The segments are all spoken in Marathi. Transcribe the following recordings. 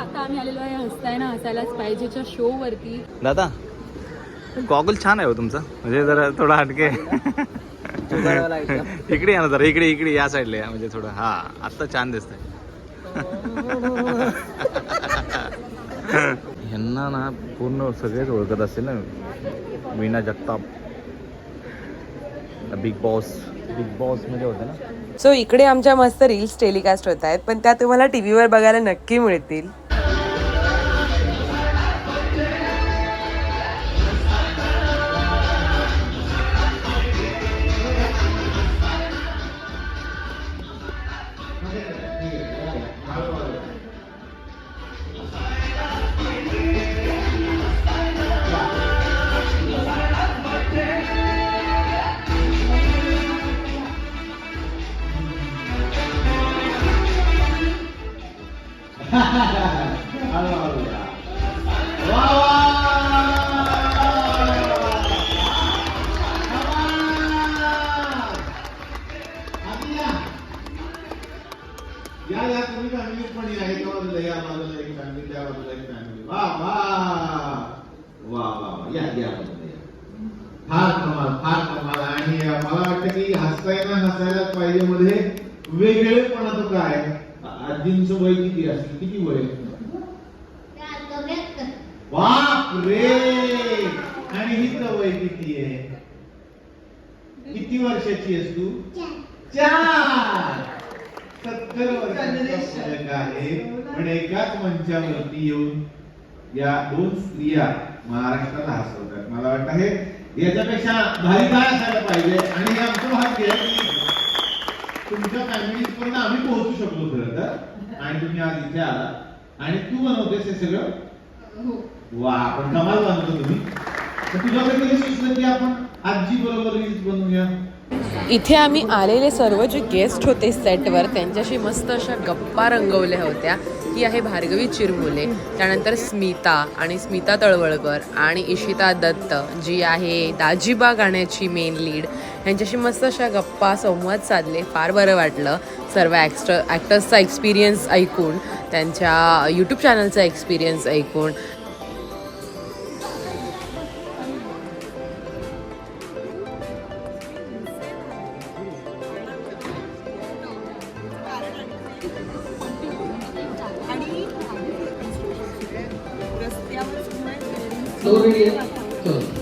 आता आम्ही आलेलो आहे हसताय ना हसायलाच पाहिजेच्या शो वरती. दादा गॉगल छान आहे हो तुमचा. म्हणजे जरा थोडा हटके. इकडे या ना जरा इकडे इकडे या साईडला या. म्हणजे थोडं हा आत्ता छान दिसतंय. ह्यांना ना पूर्ण सगळेच ओळखत असतील ना. Meena Jagtap. Big boss big बॉसमध्ये होते ना. सो इकडे आमच्या मस्त रील्स टेलिकास्ट होत आहेत पण त्या तुम्हाला टी व्हीवर बघायला नक्की मिळतील. या या तुम्ही फॅमिली पण या एका बाजूला या बाजूला एक फॅमिली त्या बाजूला एक फॅमिली वा वा वा वा वा. या या बाजूला या. फार कमाल फार कमाल. आणि मला वाटतं की हसायला हसायला पाहिजे मध्ये वेगळेपणा तो काय? आजींचं वय किती असेल किती वय? बाप रे आणि हिचं वय किती आहे? किती वर्षाची आहेस तू? चार! सत्तर वर्षांचा फरक आहे. पण एकाच मंचावरती येऊन या दोन स्त्रिया महाराष्ट्राला हसवतात. मला वाटतं हे याच्यापेक्षा भारी काय असायला पाहिजे. आणि हे आमचं भाग्य आहे की तुमच्या फॅमिलीज पर्यंत आम्ही पोहोचू शकलो खरं तर. आणि तुम्ही आज इथे आला. आणि तू बनवतेस हे सगळं? वा आपण कमाल बनवतो तुम्ही. तर तुझ्याकडे कधी सुचलं की आपण आजी बरोबर रील्स बनवूया? इथे आम्ही आलेले सर्व जे गेस्ट होते सेटवर त्यांच्याशी मस्त अशा गप्पा रंगवल्या होत्या. ही आहे भार्गवी चिरमुले त्यानंतर स्मिता आणि स्मिता तळवळकर आणि इशिता दत्त जी आहे दाजीबा गाण्याची मेन लीड यांच्याशी मस्त अशा गप्पा संवाद साधले. फार बरं वाटलं. सर्व ॲक्टर ॲक्टर्सचा एक्सपिरियन्स ऐकून त्यांच्या यूट्यूब चॅनलचा एक्सपिरियन्स ऐकून चौरडी आहे चौरडी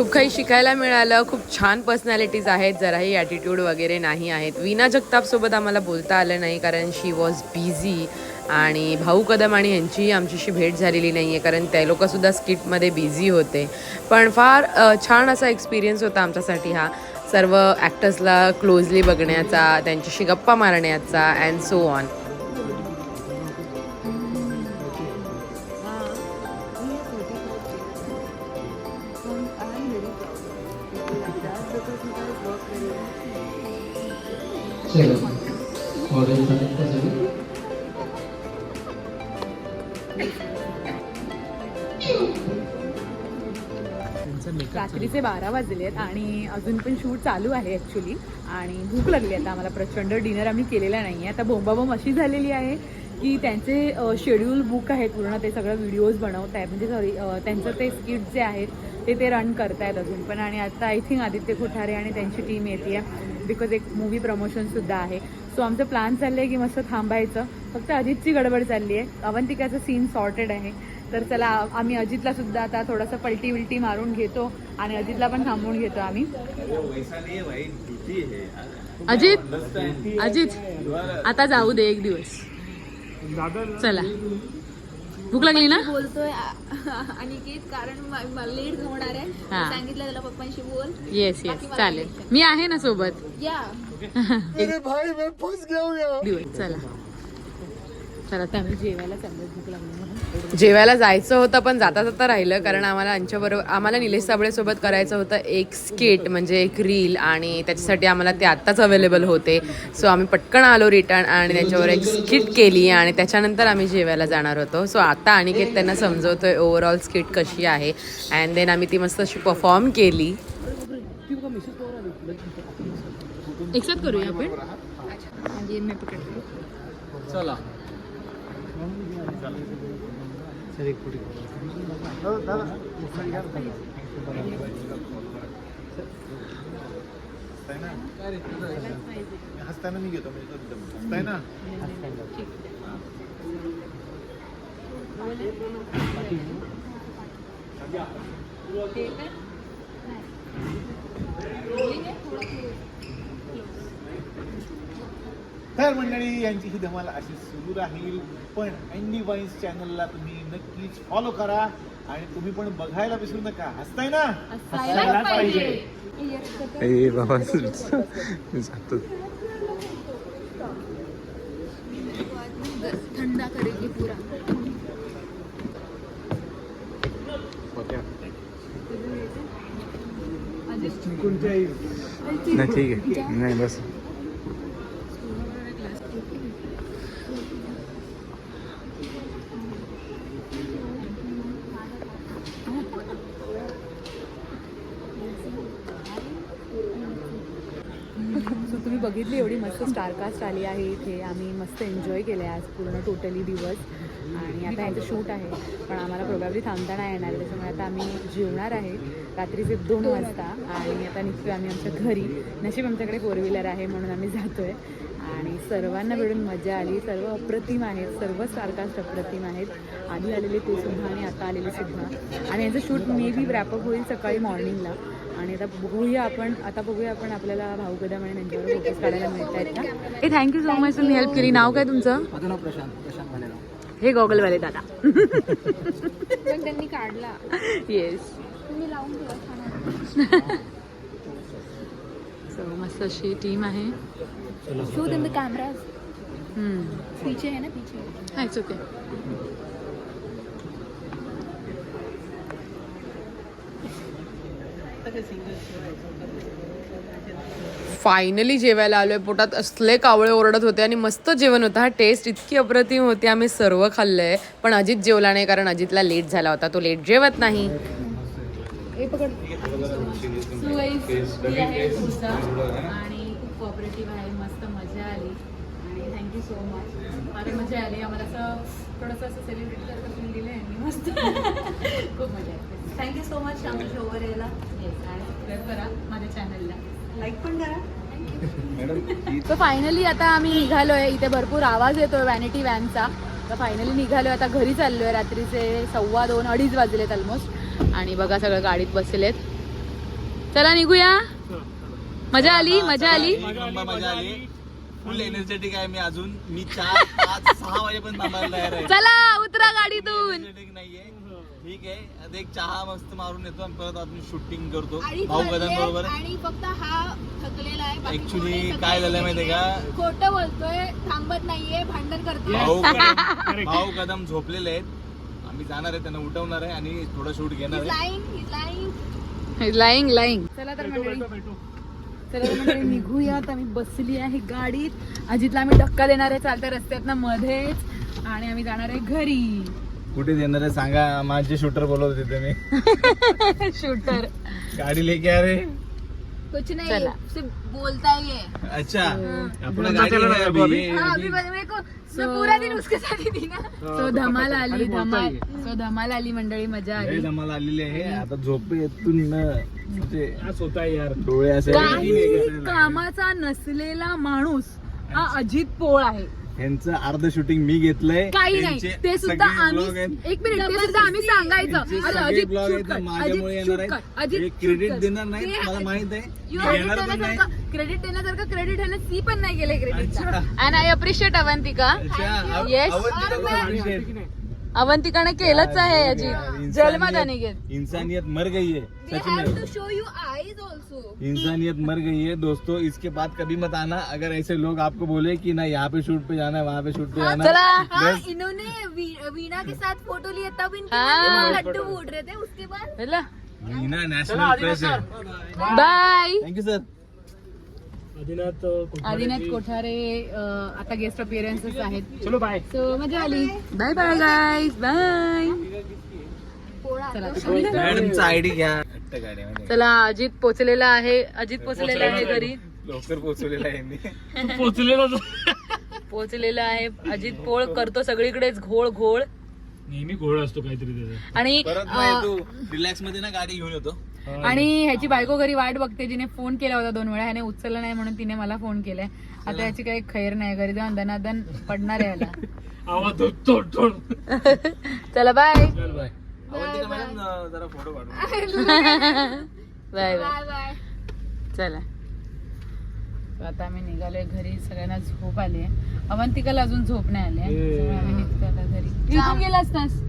खूप काही शिकायला मिळालं खूप छान पर्सनॅलिटीज आहेत जराही ॲटिट्यूड वगैरे नाही आहेत. विना जगतापसोबत आम्हाला बोलता आलं नाही कारण शी वॉज बिझी आणि भाऊ कदम आणि यांचीही आमच्याशी भेट झालेली नाही आहे कारण ते लोकंसुद्धा स्किटमध्ये बिझी होते. पण फार छान असा एक्सपिरियन्स होता आमच्यासाठी हा. सर्व ॲक्टर्सला क्लोजली बघण्याचा त्यांच्याशी गप्पा मारण्याचा अँड सो ऑन सके रात्रीचे बारा वाजले आहेत आणि अजून पण शूट चालू आहे ॲक्च्युली आणि भूक लागली आता आम्हाला. प्रचंड डिनर आम्ही केलेला नाही आहे आता बोंबाबोंब अशी झालेली आहे की त्यांचे शेड्यूल बुक आहेत पूर्ण. ते सगळं व्हिडिओज बनवत आहेत. म्हणजे सॉरी त्यांचं ते स्किट जे आहेत ते ते रन करतायत अजून पण. आणि आता आय थिंक आदित्य कोठारे आणि त्यांची टीम येते आहे बिकॉज एक मूवी प्रमोशनसुद्धा आहे. सो आमचं प्लॅन चाललं आहे की मस्त थांबायचं. फक्त अजितची गडबड चालली आहे. अवंतिकाचं सीन सॉर्टेड आहे. तर चला आम्ही अजितला सुद्धा आता थोडंसं पलटी विलटी मारून घेतो आणि अजितला पण थांबवून घेतो आम्ही. अजित अजित आता जाऊ दे एक दिवस. चला. भूक लागली ना? बोलतोय अनिकेत कारण लेट होणार आहे. सांगितलं त्याला पप्पांशी बोल. येस येस चालेल. मी आहे ना सोबत. या. दिवस चला. चला आम्ही जेवायला चाललो भूक लागली जेवायला जायचं होतं पण जाता जाता राहिलं. कारण आम्हाला यांच्याबरोबर आम्हाला निलेश साबळे सोबत करायचं होतं एक स्केट म्हणजे एक रील आणि त्याच्यासाठी आम्हाला ते आत्ताच अवेलेबल होते. सो आम्ही पटकन आलो रिटर्न आणि त्यांच्यावर एक स्किट केली आणि त्याच्यानंतर आम्ही जेवायला जाणार होतो. सो आता अनिकेत त्यांना समजवतोय ओव्हरऑल स्किट कशी आहे. अँड देन आम्ही ती मस्त अशी परफॉर्म केली. करूया आपण? ये मैं पकड़ती हूँ. हसताना मी घेतो म्हणजे हसताय ना तर मंडळी यांची ही धमाल अशी सुरू राहील. पण अँडी वाईन्स चॅनलला तुम्ही नक्कीच फॉलो करा. आणि तुम्ही पण बघायला विसरू नका. हसताय ना? हसायलाच पाहिजे. ए बाबा पुरा. नाही ठीक आहे. नाही बस सो तुम्ही बघितली एवढी मस्त स्टारकास्ट आली आहे इथे. आम्ही मस्त एन्जॉय केलं आहे आज पूर्ण टोटली दिवस. आणि आता यांचं शूट आहे. पण आम्हाला प्रोबॅबली थांबता नाही येणार. त्याच्यामुळे आता आम्ही जेवणार आहे. रात्रीचे दोन वाजता. आणि आता निघतोय आम्ही आमच्या घरी. नशीब आमच्याकडे फोर व्हीलर आहे म्हणून आम्ही जातोय. आणि सर्वांना मिळून मजा आली. सर्व अप्रतिम आहेत. सर्व स्टारकास्ट अप्रतिम आहेत. आधी आलेले ते सुद्धा आणि आता आलेले सुद्धा. आणि यांचं शूट मे बी रॅपअप होईल सकाळी मॉर्निंगला आणि आता बघूया आपण आता बघूया आपण आपल्याला भाऊ कदम आणि त्यांच्यावर फोटोज काढायला मिळत आहेत का? हे थँक्यू सो मच तुम्ही हेल्प केली. नाव काय तुमचं? माझं नाव प्रशांत प्रशांत भालेराव. हे गॉगलवाले दादा. पण त्यांनी काढला. येस तुम्ही लावून ठेवा. सो मस्त अशी टीम आहे. शूट इन द कॅमेरा हम्म. पीछे है ना पीछे. हा इट्स ओके फायनली जेवायला आलोय. पोटात असले कावळे ओरडत होते आणि मस्त जेवण होतं. हा टेस्ट इतकी अप्रतिम होती. आम्ही सर्व खाल्लंय. पण अजित जेवला नाही कारण अजितला लेट झाला होता. तो लेट जेवत नाही. आहे आणि खूप कॉपरेटिव्ह आहे मस्त मजा आली थँक्यू सो मच फार मजा आली. आम्हाला असं थोडंसं असं सेलिब्रेट करत फील दिलं यांनी मस्त. खूप मजा आली. थँक्यू सो मच आमच्या शोवर यायला आणि सबस्क्राईब करा माझ्या चॅनलला लाईक पण करा. तर फायनली आता आम्ही निघालोय. इथे भरपूर आवाज येतोय व्हॅनिटी व्हॅनचा तर फायनली निघालोय. आता घरी चाललोय. रात्रीचे सव्वा दोन अडीच वाजलेत ऑलमोस्ट आणि बघा सगळं गाडीत बसलेत. चला निघूया. मजा आली. मजा आली मजा आली. फुल एनर्जेटिक आहे मी अजून. मी चार पाच सहा वाजेपर्यंत थांबायला तयार आहे. चला उतरा गाडीतून. एनर्जेटिक नाहीये. ठीक आहे. आता एक चहा मस्त मारून येतो आणि परत आपण शूटिंग करतो. आणि भाऊ थकले कदम बरोबर. आणि फक्त हा थकलेला आहे. बाकी ऍक्च्युली कोणी काय सगळे झालं माहितीये का? खोटं बोलतोय थांबत नाहीये भांडण करतोय. भाऊ कदम भाऊ कदम झोपलेले आहेत. आम्ही जाणार आहे त्यांना उठवणार आहे आणि थोडं शूट घेणार आहे. ही लाईन लाईंग लाईंग चला तर मंडळी. चला मंडळी निघूयात. आम्ही बसली आहे गाडीत. अजितला आम्ही धक्का देणार आहे. चालत्या रस्त्यातनं मध्येच. आणि आम्ही जाणार आहे घरी. कुठे देणार आहे? सांगा. माझे शूटर बोलवत होते मी शूटर. गाडी लेके आ रे. कुछ नहीं चला. सिर्फ बोलता ही है। अच्छा। अपना गाडी है अभी। हाँ, अभी बस मेरे को मैं पूरा दिन उसके साथ ही थी ना। सो धमाल आली धमाल सो धमाल आली मंडळी मजा आली। धमाल आलेली आहे. आता झोपेतून न म्हणजे होता यार. डोळे असे काही कामाचा नसलेला माणूस हा अजित पोळ आहे. ह्यांचं अर्ध शूटिंग मी घेतलंय. काही नाही. त्यांचे ते सुद्धा सगळे vlog आम्ही आहेत. एक मिनिट ते सुद्धा आम्ही सांगायचं. त्यांचे अरे सगळे अजित vlog shoot आहेत कर, ते माझ्यामुळे अजित येणार shoot कर, आहेत अजित हे shoot क्रेडिट कर. देणार नाही ते- मला माहीत आहे. मी क्रेडिट घेणार पण नाही देण्यासारखं क्रेडिट देण्यासारखं क्रेडिट ह्यानं सी पण नाही गेले credit and I appreciate Avantika. अच्छा, अव- Yes. अवंतिका और पण मैं- appreciate. अवंतिकाने केलंच आहे याची जन्मात अनिकेत इंसानियत मर गई है They सच have में to show you eyes also. इंसानियत मर गई है दोस्तों इसके बाद कभी मत आना। अगर ऐसे लोग आपको बोले कि ना यहाँ पे शूट पे जाना है वहाँ पे शूट पे जाना चला। है इन्होंने वी- वीणा के साथ फोटो लिया तब इनके हाँ। लड्डू फूट रहे थे उसके बाद मीना नेशनल है bye thank you sir Adinath Kothare अं, आता गेस्ट अपिअरन्सेस आहेत. चलो बाय सो मजा आली. बाय बाय गाईज बाय चला मॅडमचा आयडी घ्या. हट्ट गाड्यामध्ये चला अजित पोचलेला आहे. अजित पोचलेला आहे घरी. लवकर पोहोचवलेला आहे यांनी पोचलेलो पोचलेला आहे. अजित पोळ करतो सगळीकडेच घोळ घोळ. नेहमी घोळ असतो काहीतरी त्याचा. आणि रिलॅक्समध्ये ना गाडी घेऊन येतो. आणि ह्याची बायको घरी वाट बघते जिने फोन केला होता दोन वेळा. ह्याने उचलला नाही म्हणून तिने मला फोन केलाय. आता याची काही खैर नाही घरी जाऊन दनादन पडणार आहे याला. चला बाय चल bye bye bye bye bye चला. आता आम्ही निघालोय घरी सगळ्यांना झोप आली आहे अवंतिकाला अजून झोप नाही आली आहे. त्यामुळे आम्ही निघतो आता घरी गेला असतास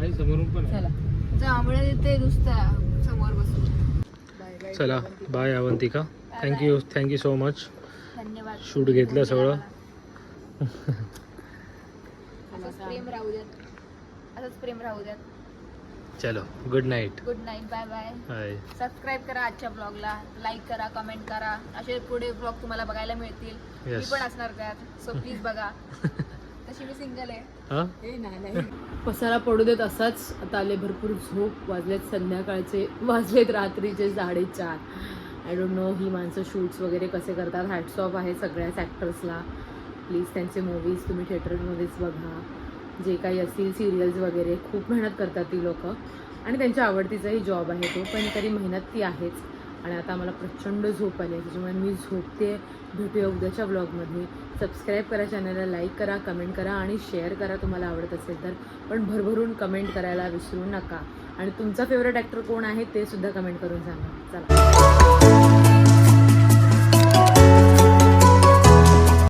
आई समोरून पण चला. जांभळे ते नुसत्या समोर बसून. चला bye Avantika. Thank you thank you so much धन्यवाद. शूट घेतलं सगळं. असंच प्रेम राहू द्यात. असंच प्रेम राहू द्यात. चलो good night good night bye bye subscribe करा आजच्या ब्लॉगला लाईक करा कमेंट करा. असे पुढे ब्लॉग तुम्हाला बघायला मिळतील. मी. पण असणार त्यात. सो प्लीज बघा. मी सिंगल आहे. हां? पसारा पडू देत असाच. आता आले भरपूर झोप. वाजलेत संध्याकाळचे वाजलेत रात्रीचे साडेचार. आय डोंट नो ही माणसं शूट्स वगैरे कसे करतात. हॅट्स ऑफ आहे सगळ्याच ॲक्टर्सला प्लीज त्यांचे मूवीज तुम्ही थिएटरमध्येच बघा. जे काही असतील सिरियल्स वगैरे खूप मेहनत करतात ती लोक. आणि त्यांच्या आवडतीचाही जॉब आहे तो. पण तरी मेहनत ती आहेच. आणि आता मला प्रचंड झोप आली आहे त्याच्यामुळे मी झोपते. भेटूया उद्याच्या ब्लॉगमध्ये सबस्क्राईब करा चॅनलला लाईक करा कमेंट करा आणि शेअर करा तुम्हाला आवडत असेल तर. पण भरभरून कमेंट करायला विसरू नका. आणि तुमचा फेवरेट ॲक्टर कोण आहे ते सुद्धा कमेंट करून सांगा. चला.